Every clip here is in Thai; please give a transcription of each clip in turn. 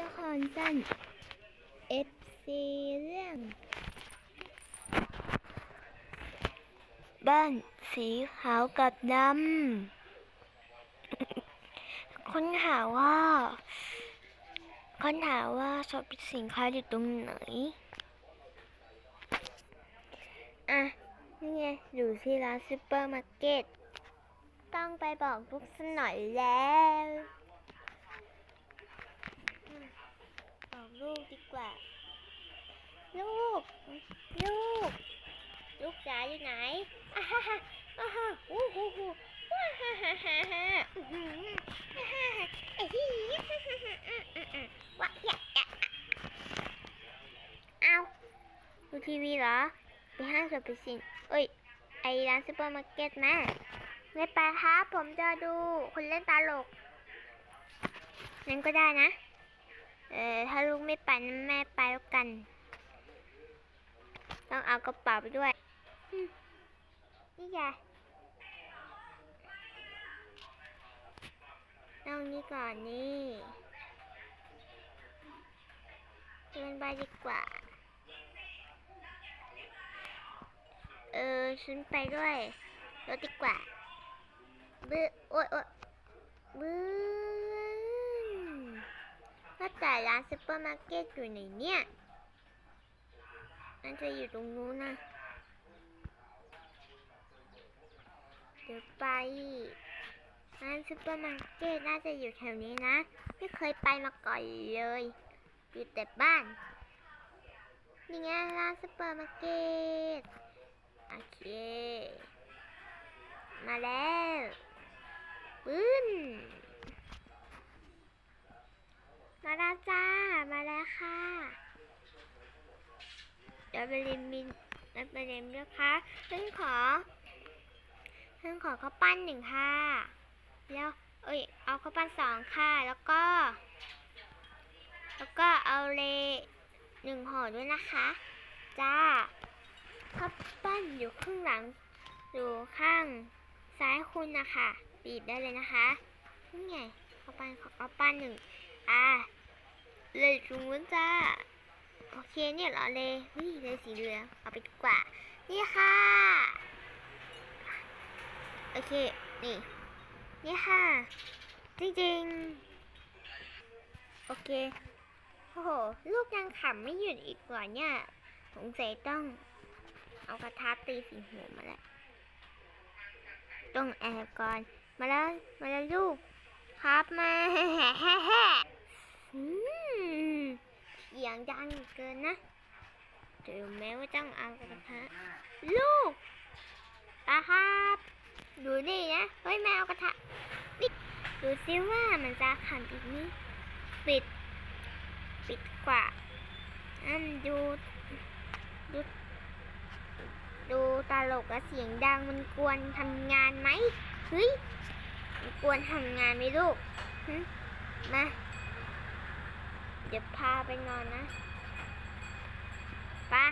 ละครสั้น FC เรื่อง บ้านสีขาวกับดำคนถาว่าคนถาว่าชอปปิ้งสินค้าอยู่ตรงไหน อะ นี่ไงอยู่ที่ร้านซูเปอร์มาร์เก็ต ต้องไปบอกลูกสักหน่อยแล้วอืมบอก ลูกดีกว่า ลูก ลูก ลูกจ๋าอยู่ไหนอ่าฮ่าฮ่าอ่าฮ่าอู้หูหูว้าฮ่าฮ่าฮ่าฮ่าอื้อหือฮ่าฮ่าฮ่าเอ้ยฮ่าฮ่าฮ่าอะอะอะว้าอย่าอย่าเอาดูทีวีเหรอไปห้างสรรพสินเอ้ย ไอร้านซูเปอร์มาร์เก็ตแม่ไม่ไปครับผมจะดูคนเล่นตลกนั่นก็ได้นะ เออถ้าลูกไม่ไปนั้นแม่ไปแล้วกัน ต้องเอากระเป๋าไปด้วย นี่ไงเอานี่ก่อนนี่เดินไปดีกว่า เออฉันไปด้วยรถดีกว่าบื้อโอ๊ยโอ๊ยบื้อว่า แต่ร้านซูเปอร์มาร์เก็ตอยู่ไหนเนี่ยน่าจะอยู่ตรงนู้นนะ เดี๋ยวไปร้านซูเปอร์มาร์เก็ตน่าจะอยู่แถวนี้นะ ไม่เคยไปมาก่อนเลย อยู่แต่บ้าน นี่ไงร้านซูเปอร์มาร์เก็ต โอเค มาแล้วปึ้น มาแล้วจ้า มาแล้วค่ะ เดี๋ยวไปเรียนมินเดี๋ยวไปเรียนด้วยค่ะฉันขอฉันขอข้าวปั้นหนึ่งค่ะ แล้วเอ้ย เอาข้าวปั้นสองค่ะ แล้วก็ แล้วก็เอาเลหนึ่งห่อด้วยนะคะ จ้าข้าวปั้นอยู่ข้างหลัง อยู่ข้างซ้ายคุณนะคะ บีบได้เลยนะคะนี่ไงข้าวปั้นขอข้าวปั้นหนึ่ง อ่าเลยตรงนู้นจ้า โอเคเนี่ยเหรอเลยเฮ้ยเลยสีเหลืองเอาไปดีกว่า นี่ค่ะ โอเค นี่ นี่ค่ะ จริงๆ โอเค โอ้โห ลูกยังขำไม่หยุดอีกเหรอเนี่ยสงสัยต้อง เอากระทะตีสีหัวมาแล้ว ต้องแอบก่อน มาแล้ว มาแล้วลูก ครับมา เสียงดังเกินนะถึงแม้ว่าต้องเอากระทะลูกตาครับดูนี่นะ เฮ้ยแม่เอากระทะนี่ดูซิว่ามันจะขันอีกนี้ปิด ปิดกว่าอันดูดูดูตลกและเสียงดังมันกวนทำงานไหมเฮ้ยมันกวนทำงานไหมลูกมา เดี๋ยวพาไปนอนนะป้า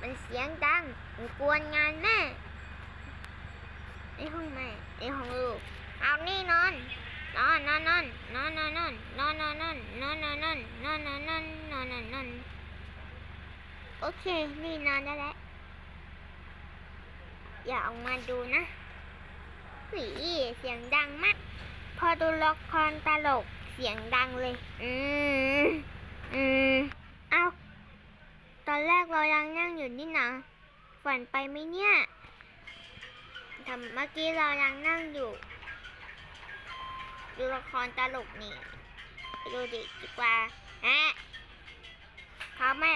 มันเสียงดังมันกวนงานแม่ในห้องแม่ในห้องลูก เอานี่นอน นอนนอนนอนนอนนอนนอนนอนนอนนอนนอนนอนนอนนอนนอนนอนนอนนอนนอนโอเค นี่นอนได้แล้ว อย่าออกมาดูนะหวีเสียงดังมาก พอดูละครตลก สียงดังเลย อืมอืมเอาตอนแรกเรายังนั่งอยู่นี่นะฝันไปไหมเนี่ยทำเมื่อกี้เรายังนั่งอยู่ ดูละครตลกนี่ไปดูดิดีกว่าฮะเขาแม่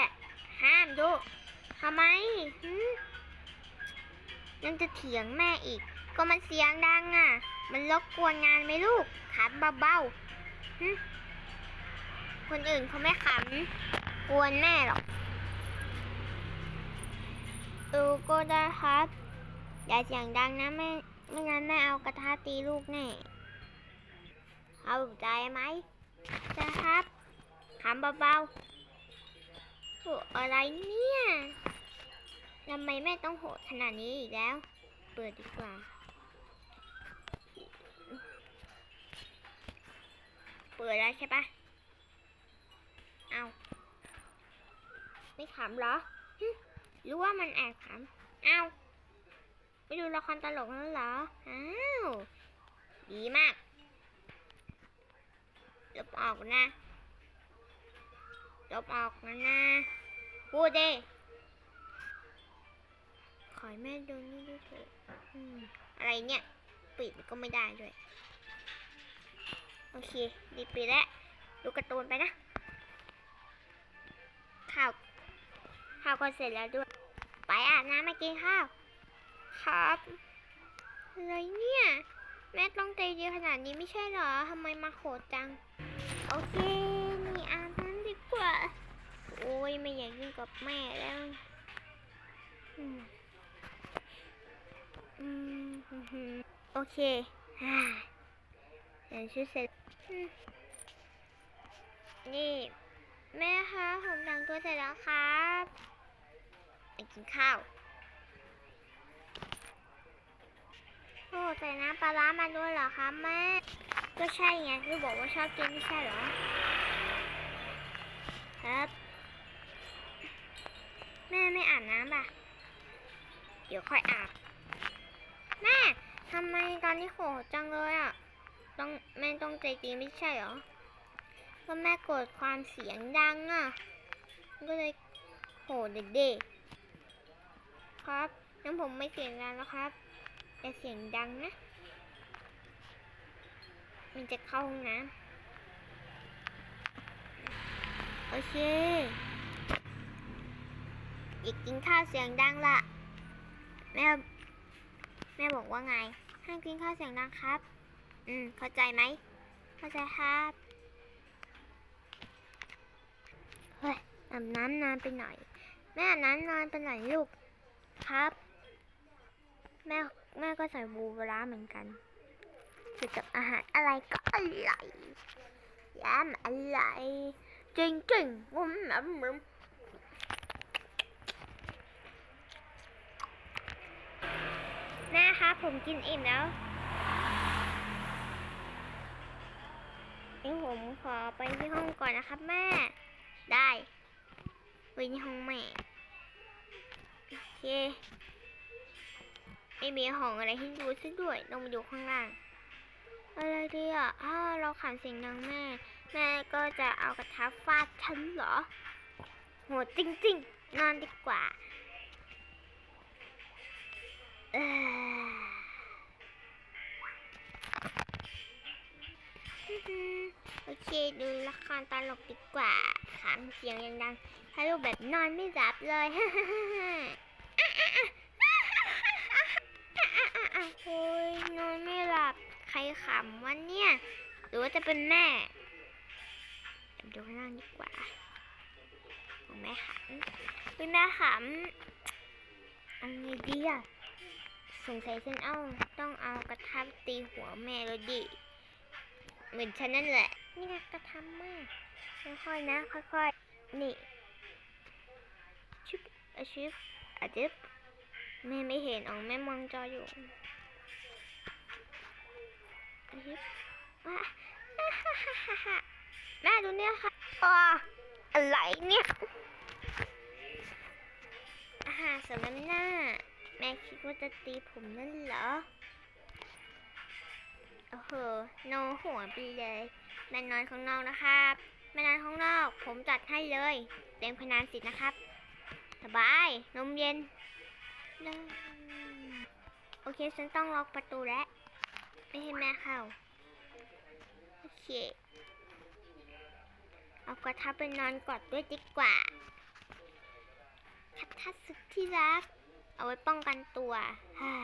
ห้ามดูทำไมยังจะเถียงแม่อีก ก็มันเสียงดังอะ มันรบกวนงานไหมลูกขันเบาๆ คนอื่นเขาไม่ขำกวนแม่หรอกดูก็ได้ครับ อย่าเสียงดังนะแม่ไม่งั้นแม่เอากระทะตีลูกแน่เอาใจไหมจะครับขำเบาๆโหอะไรเนี่ยทำไมแม่ต้องโหดขนาดนี้อีกแล้ว เปิดดีกว่า ปิดแล้วใช่ปะเอาไม่ขำเหรอหรือว่ามันแอบขำเอาไปดูละครตลกแล้วเหรอ อ้าว ดีมากลบออกนะลบออกนะนะพูดเด้ขอแม่ดูนี่ด้วยเถอะอะไรเนี่ย ปิดก็ไม่ได้ด้วย โอเคดีปิดแล้วดูการ์ตูนไปนะ ข้าว ข้าวก็เสร็จแล้วด้วย ไปอาบน้ำมากินข้าว ครับอะไรเนี่ย แม่ต้องใจดีขนาดนี้ไม่ใช่เหรอทำไมมาโหดจัง โอเคนี่อาบน้ำดีกว่า โอ้ยไม่อยากยุ่งกับแม่แล้วอืมอืมฮึ่มฮึ่มโอเคฮ่า เดี๋ยวชุดเสร็จ นี่ แม่คะผมแต่งตัวเสร็จแล้วครับไปกินข้าว โอ้ใส่น้ำปลาร้ามาด้วยเหรอคะแม่ ก็ใช่ไงลูกบอกว่าชอบกินไม่ใช่เหรอ ครับ แม่ไม่อาบน้ำป่ะ เดี๋ยวค่อยอาบ แม่ทำไมตอนนี้โหดจังเลยอะ ต้องแม่ต้องใจดีไม่ใช่เหรอก็แม่โกรธความเสียงดังอะ ก็เลยโหดเด็กๆครับงั้นผมไม่เสียงดังแล้วครับแต่เสียงดังนะ มันจะเข้าห้องน้ำโอเคอีกกินข้าวเสียงดังละแม่แม่บอกว่าไงห้ามกินข้าวเสียงดังครับ อืม เข้าใจไหม เข้าใจครับ เฮ้ยอาบน้ำนานไปหน่อย แม่อาบน้ำนานไปหน่อยลูก ครับ แม่แม่ก็ใส่บูบร้าเหมือนกันคือกับอาหารอะไรก็อร่อยยำอร่อยจริงจริงมุมน้ำมุมแม่ครับผมกินอิ่มแล้ว นี่ผมขอไปที่ห้องก่อนนะครับแม่ ได้ไปที่ห้องแม่ โอเค ไม่มีห้องอะไรให้ดูซะด้วยต้องไปดูข้างล่าง อะไรดีอะถ้าเราขำเสียงดังแม่ แม่ก็จะเอากระทะฟาดฉันเหรอ โหดจริง ๆ นอนดีกว่า เออ เคดูละครตลกดีกว่าขำเสียงยังดังถ้าลูกแบบนอนไม่หลับเลยอะโอ้ยนอนไม่หลับใครขำวันเนี่ย หรือว่าจะเป็นแม่ดูข้างล่างดีกว่าแม่ขำเป็นแม่ขำเอันไงดีอะสงสัยฉันเอาต้องเอากระทะตีหัวแม่แล้วดิ เหมือนฉันนั่นแหละ นี่ไงกระทำมากค่อยๆนะค่อยๆนี่ชิบอะชิบอะจิบแม่ไม่เห็นอ๋อแม่มองจออยู่อาทิตย์ว้าแม่ดูเนี่ยค่ะอ๋ออะไรเนี่ยอาหารสำน้ำหน้า แม่คิดว่าจะตีผมนั่นเหรอโอ้โหโนหัวไปเลย แม่นอนข้างนอกนะครับ แม่นอนข้างนอก ผมจัดให้เลย เต็มพนานสิทธิ์นะครับ สบาย นมเย็น โอเค ฉันต้องล็อกประตูแล้ว ไม่ให้แม่เข้า โอเค เอากระทะไปนอนกอดด้วยดีกว่าคัททัดสุดที่รัก เอาไว้ป้องกันตัวฮ่า